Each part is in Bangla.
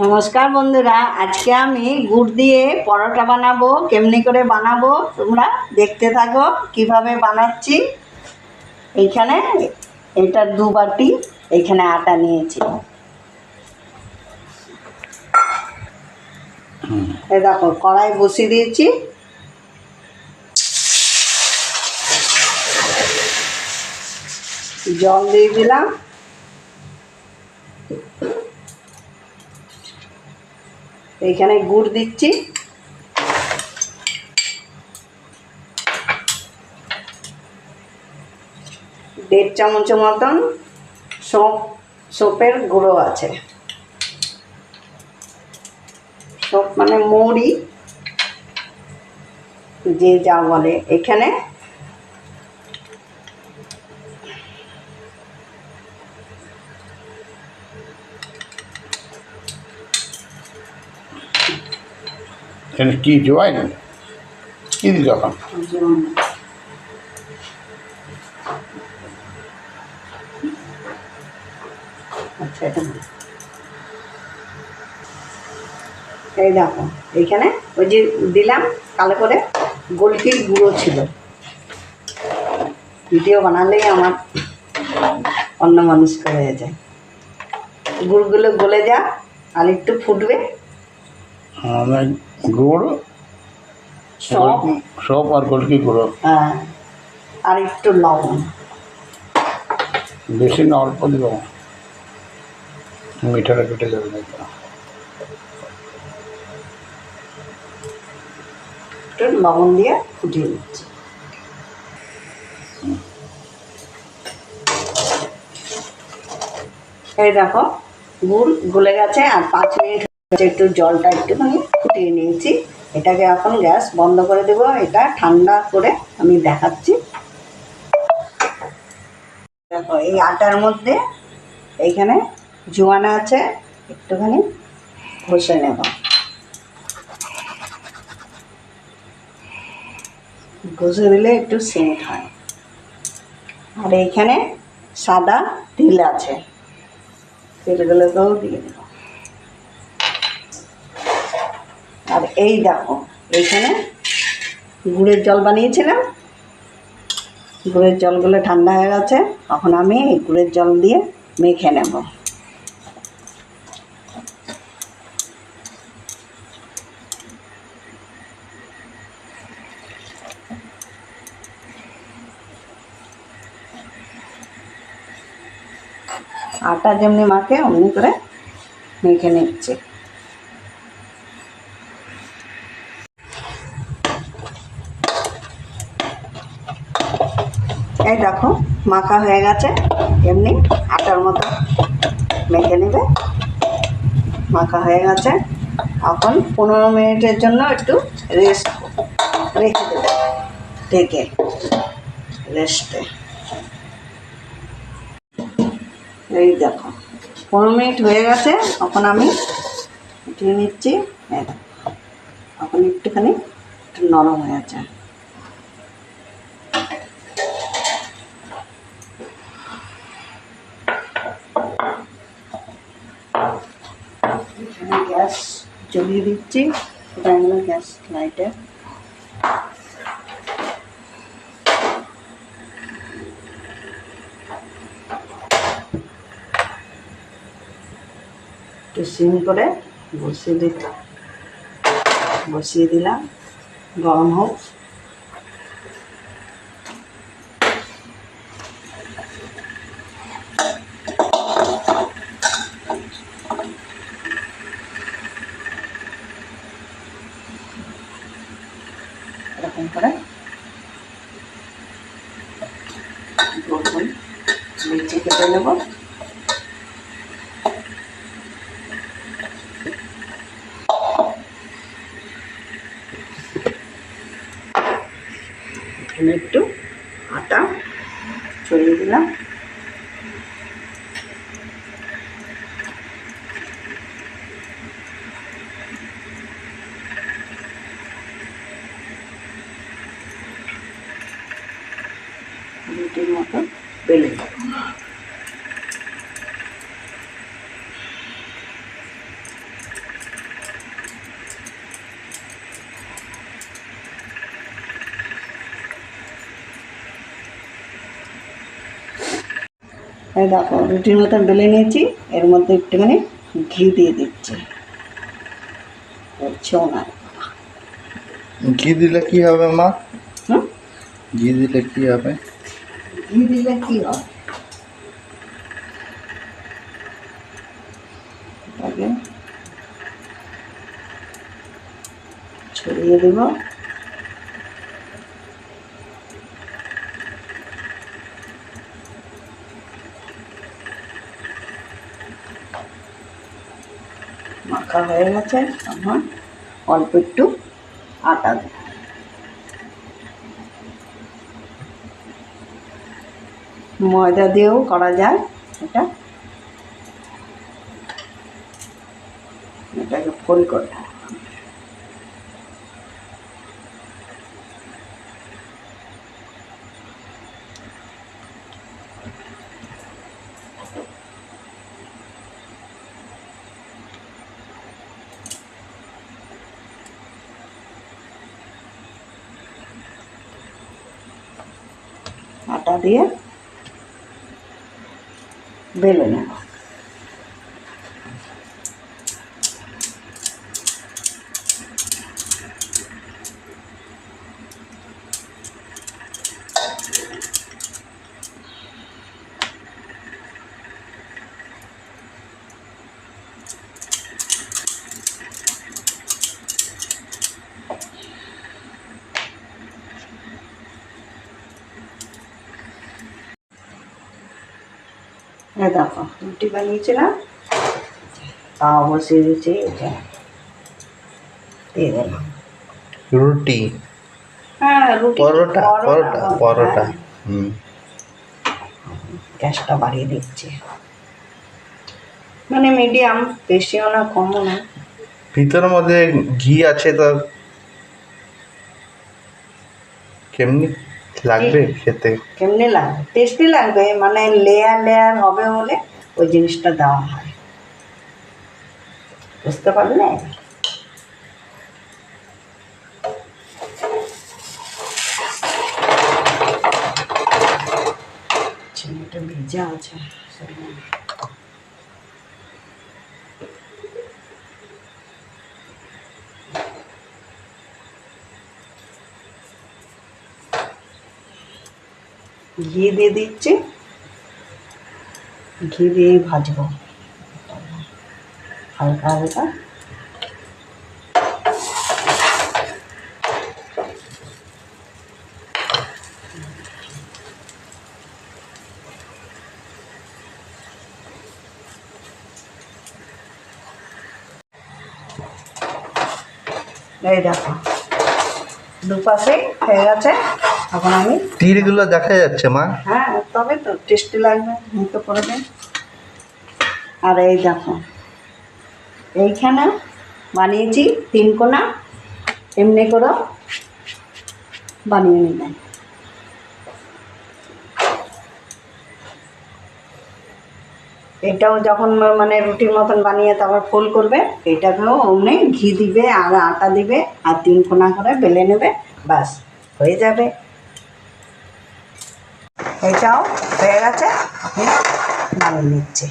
নমস্কার বন্ধুরা, আজকে আমি গুড় দিয়ে পরোটা বানাবো, কেমনি করে বানাবো, তোমরা দেখতে থাকো কীভাবে বানাচ্ছি। এইখানে এটা দু বাটি, এইখানে আটা নিয়েছি। এই দেখো, কড়াই বসিয়ে দিয়েছি। জল দিয়ে দিলাম। এইখানে গুড় দিচ্ছি। দেড় চামচ মতন সোপ সোপের গুঁড়ো আছে। সোপ মানে মৌরি, যে যা বলে, এখানে এখানে কি জোয়াইন? কি দিল এখন? আচ্ছা। এই দেখো, এইখানে ওই যে দিলাম, কালো করে গোলকির গুঁড়ো ছিল। ভিডিও বানালেই আমার অন্য মানুষ হয়ে যায়। গুড়গুলো গলে যা, আর একটু ফুটবে। আমার গুড় সব সব আর গোলকি গুঁড়ো হ্যাঁ আর একটু লবণ। বেশি না অল্প দিব। মিঠাটা কেটে যাবে না একটু। লবণ দিয়ে ফুটিয়ে এই দেখো গুড় গলে গেছে আর পাঁচ মিনিট একটু জলটা একটুখানি ফুটিয়ে নিয়েছি। এটাকে এখন গ্যাস বন্ধ করে দেবো। এটা ঠান্ডা করে আমি দেখাচ্ছি। দেখো, এই আটার মধ্যে এইখানে জোয়ানা আছে, একটুখানি ঘষে নেব। ঘষে দিলে একটু সেন্ট হয়। আর এইখানে সাদা তিল আছে। তিলগুলোকেও দিয়ে দেব। আর এই দেখো, এইখানে গুড়ের জল বানিয়েছিলাম। গুড়ের জলগুলো ঠান্ডা হয়ে গেছে এখন আমি এই গুড়ের জল দিয়ে মেখে নেব। আটা যেমনি মাখে, অমনি করে মেখে নিচ্ছে। এই দেখো, মাখা হয়ে গেছে। এমনি আটার মতো মেখে নেবে। মাখা হয়ে গেছে। এখন পনেরো মিনিটের জন্য একটু রেস্ট রেখে দেবে। ঢেকে রেস্টে এই দেখো, পনেরো মিনিট হয়ে গেছে। এখন আমি উঠিয়ে নিচ্ছি। এখন একটুখানি একটু নরম হয়ে আছে জ্বলিয়ে দিচ্ছি। এটা হলো গ্যাস লাইটে একটু সিম করে বসিয়ে দিতে বসিয়ে দিলাম, গরম হোক এরকম করে গোল গোল কেটে নেব। একটু আটা ছড়িয়ে দিলাম। রুটির মতো বেলে দেখো রুটির মতন বেলে নিয়েছি। এর মধ্যে একটুখানি ঘি দিয়ে দিচ্ছি। হচ্ছেও না। ঘি দিলে কি হবে মা? ঘি দিলে কি হবে? ঘি দিলে কি এটাকে ছড়িয়ে দেব। মাখা হয়ে গেছে, এখন অল্প একটু আটা দেব। ময়দা দিয়েও করা যায় এটা। এটাকে ফোল করে আটা দিয়ে বেলে নেব এই দেখো। রুটি বানিয়েছিলাম। তাও বসিয়ে দিয়েছি এটা দিয়ে দিলাম। রুটি? হ্যাঁ রুটি পরোটা পরোটা পরোটা হ্যাঁ, হুম। গ্যাসটা বাড়িয়ে দিচ্ছি। মানে মিডিয়াম বেশিও না কমও না। ভিতরের মধ্যে ঘি আছে তো? কেমনি? লাগবে খেতে? কেমনি লাগবে? টেস্টি লাগবে মানে লেয়ার লেয়ার হবে বলে ওই জিনিসটা দেওয়া হয়। বুঝতে পারলে? চিনিটা ভিজা আছে। ঘি দিয়ে দিচ্ছি। ঘি দিয়েই ভাজবো। হালকা হালকা। এই দেখো। দুপাশে হয়ে গেছে। এখন আমি তিলগুলো দেখা যাচ্ছে মা। হ্যাঁ তবে তো টেস্টি লাগবে মুখে করে দিন আর এই দেখো এইখানে বানিয়েছি তিন কোনা এমনি করে বানিয়ে নেবেন এটাও যখন মানে রুটির মতন বানিয়ে তারপর ফুল করবে, এটাকেও অমনি ঘি দিবে আর আটা দিবে আর তিন কোনা করে বেলে নেবে, ব্যাস, হয়ে যাবে। এটাও হয়ে গেছে আমি বানিয়ে নিচ্ছি।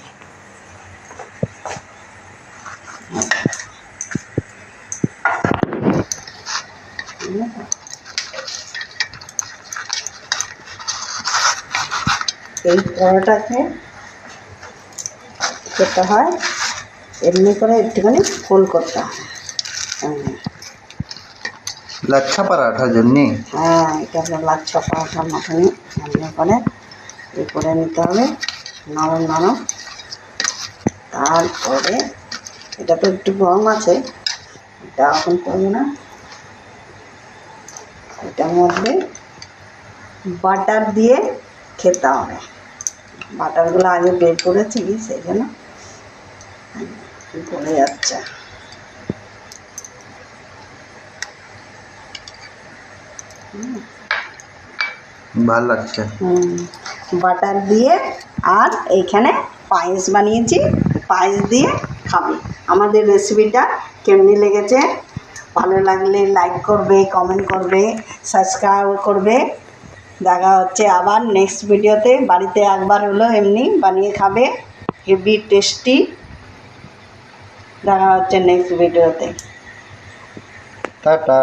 এই পরোটাকে খেতে হয়। এমনি করে একটুখানি ফুল করতে হয়। লাচ্ছা পরাঠা জন্যে? হ্যাঁ এটাকে লাচ্ছা পরোটার মতনই এমনি করে। এ করে নিতে হবে নরম নরম। তারপরে এটা তো একটু গরম আছে এটা এখন করব না। এটার মধ্যে বাটার দিয়ে খেতে হবে। বাটারগুলো আগে বের করেছি সেই জন্য গলে যাচ্ছে ভালো লাগছে। বাটার দিয়ে আর এইখানে পায়েস বানিয়েছি পায়েস দিয়ে খাবে। আমাদের রেসিপিটা কেমনি লেগেছে? ভালো লাগলে লাইক করবে কমেন্ট করবে সাবস্ক্রাইব করবে। দেখা হচ্ছে আবার নেক্সট ভিডিওতে বাড়িতে একবার হলো এমনি বানিয়ে খাবে। হেভি টেস্টি দেখা হচ্ছে নেক্সট ভিডিওতে টাটা